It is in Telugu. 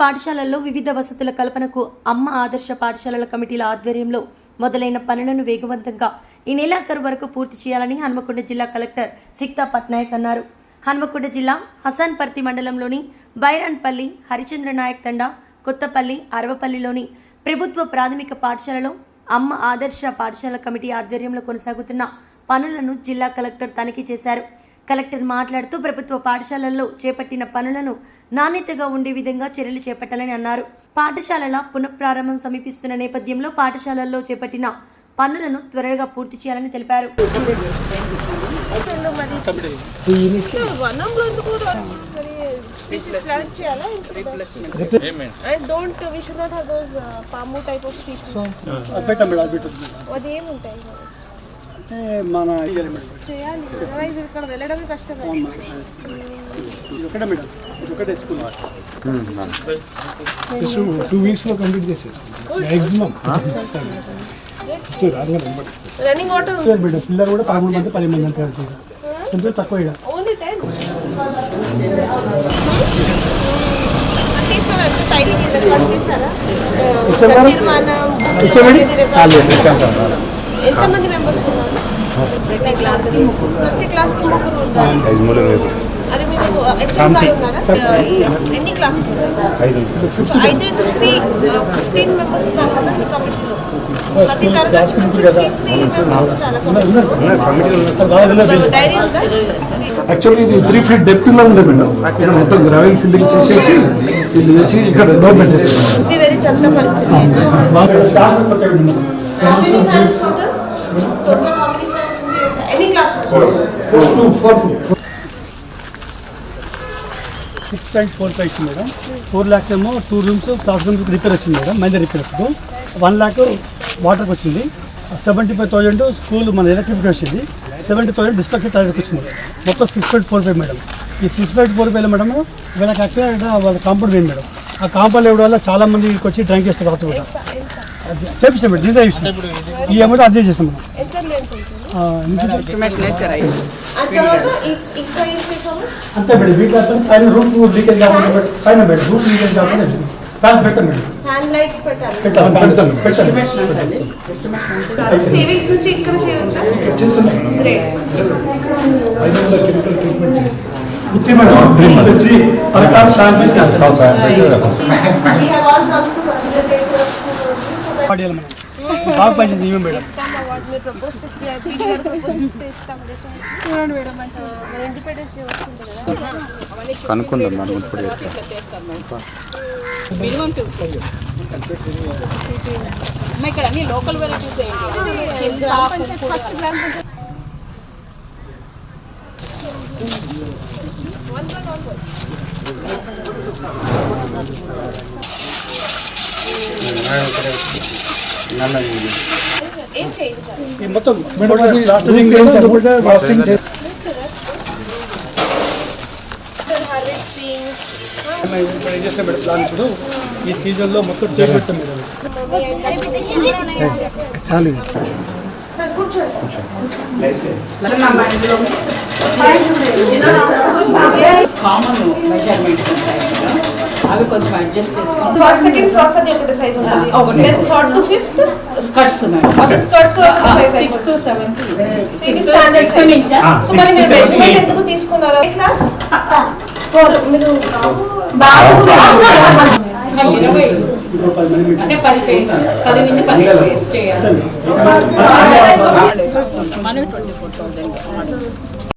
పాఠశాలల్లో వివిధ వసతుల కల్పనకు అమ్మ ఆదర్శ పాఠశాలల కమిటీల ఆధ్వర్యంలో మొదలైన పనులను వేగవంతంగా ఈ నెలాఖరు వరకు పూర్తి చేయాలని హన్మకొండ జిల్లా కలెక్టర్ సిక్తా పట్నాయక్ అన్నారు. హన్మకొండ జిల్లా హసన్పర్తి మండలంలోని బైరాన్పల్లి హరిచంద్ర నాయక్ తండా కొత్తపల్లి అరవపల్లిలోని ప్రభుత్వ ప్రాథమిక పాఠశాలలో అమ్మ ఆదర్శ పాఠశాల కమిటీ ఆధ్వర్యంలో కొనసాగుతున్న పనులను జిల్లా కలెక్టర్ తనిఖీ చేశారు. కలెక్టర్ మాట్లాడుతూ ప్రభుత్వ పాఠశాలల్లో చేపట్టిన పనులను నాణ్యతగా ఉండే విధంగా చర్యలు చేపట్టాలని అన్నారు. పాఠశాలల పునఃప్రారంభం సమీపిస్తున్న నేపథ్యంలో పాఠశాలల్లో చేపట్టిన పనులను త్వరగా పూర్తి చేయాలని తెలిపారు. చేయాలా అది ఏముంటాయి అంటే మన ఒకటే మేడం. ఒకటే టూ వీక్స్లో కంప్లీట్ చేసేసి మ్యాక్సిమం రన్నింగ్ వాటర్ మేడం పిల్లలు కూడా పదమూడు మంది పది మంది అంటారు కొంచెం తక్కువ ఇక్కడ ఓన్లీ ఎంతమంది మెంబర్స్ ఉన్నారు? ప్రతి క్లాస్కి ముగ్గురు ప్రతి క్లాస్కి ముగ్గురు ఉంటారు. అదే మీరు హెచ్ఎం గారు ఉన్నారా? ఎన్ని క్లాసెస్ ఉన్నాయి? సో ఐదు ఇంటూ త్రీ ఫిఫ్టీన్ మెంబర్స్ ఉన్నారు కదా మీ కమిటీలో ప్రతి తరగతి నుంచి త్రీ త్రీ మెంబర్స్ ఉండాలి డైరీ ఉందా? యాక్చువల్లీ ఇది త్రీ ఫీట్ డెప్త్లో ఉండే మేడం. ఇక్కడ మొత్తం గ్రావెల్ ఫిల్లింగ్ చేసేసి ఫిల్ చేసి ఇక్కడ డోర్ పెట్టేసి How many fans total? Six point four five వచ్చింది మేడం ఫోర్ ల్యాక్స్ ఏమో two rooms classrooms repair వచ్చింది మేడం మైనర్ రిపేర్ వచ్చింది. వన్ ల్యాక్ వాటర్కి వచ్చింది. సెవెంటీ ఫైవ్ థౌసండ్ స్కూల్ మన ఎలక్ట్రిసిటీ వచ్చింది సెవెంటీ థౌసండ్ డిస్ట్రక్షన్ టాయిలెట్కి వచ్చింది. మొత్తం six point four five madam ఈ six point four five madam వీళ్ళకి యాక్చువల్గా వాళ్ళ కాంపౌండ్ వేయండి మేడం ఆ కాంపౌండ్ ఇవ్వడం వల్ల చాలా మందికి వచ్చి డ్రాయింగ్ చేస్తారు రాత్రి కూడా చేపిస్తాం మేడం డిజైన్ చేపిస్తాం ఈ అమౌంట్ అడ్జస్ట్ చేస్తాం మేడం ఎంత length ఉంటుంది? ఆ, నుంచి ఆ తర్వాత ఇ- ఇంకా ఏం చేసాము అంతే మేడం వీటిలో అసలు పైన రూట్ లీకేజ్ కాకుండా పెట్- పైన మేడం రూట్ లీకేజ్ కాకుండా ఫ్యాన్ పెట్టాం మేడం హ్యాండ్ లైట్స్ పెట్టాలి పెట్టాం పెడతాం పెట్టాం సేవింగ్స్ నుంచి ఇక్కడ చేయవచ్చా గ్రేట్ ఉత్తి మేడం వచ్చి పథకాలు సాయం వీ హ్యావ్ చేస్తే ఇస్తాం. చూడండి మేడం కనుక్కుందాం మనం ఇప్పుడు ఇక్కడ అన్ని లోకల్ వెరైటీస్ ఏంటి చింత ఫస్ట్ గ్రామ్ పంచాయత్ ఏం చేయించాలి ఈ మొత్తం వాస్టింగ్ ఏం చేస్తాం మేడం ప్లాన్ ఇప్పుడు ఈ సీజన్లో మొత్తం చేసి పెట్టాం మేడం చాలు కామన్ మెజర్మెంట్స్ ఉంటాయి అవి కొంచెం అడ్జస్ట్ చేసుకోండి ఫస్ట్ సెకండ్ ఫ్రాక్స్ అది ఒకటి సైజ్ ఉంటుంది. ఒకటే థర్డ్ టు ఫిఫ్త్ స్కర్ట్స్ అవి skirts కూడా సిక్స్త్ సెవెంత్ ఇది సిక్స్త్ స్టాండర్డ్ సిక్స్త్ నుంచా? మరి మీరు మెజర్మెంట్స్ ఎందుకు తీసుకున్నారు? క్లాస్ ఫోర్ మీరు బాబు. ఇరవై అంటే పది పేజ్ పది నుంచి పది పేజ్ చేయాలి. మనవి ట్వంటీ ఫోర్ థౌసండ్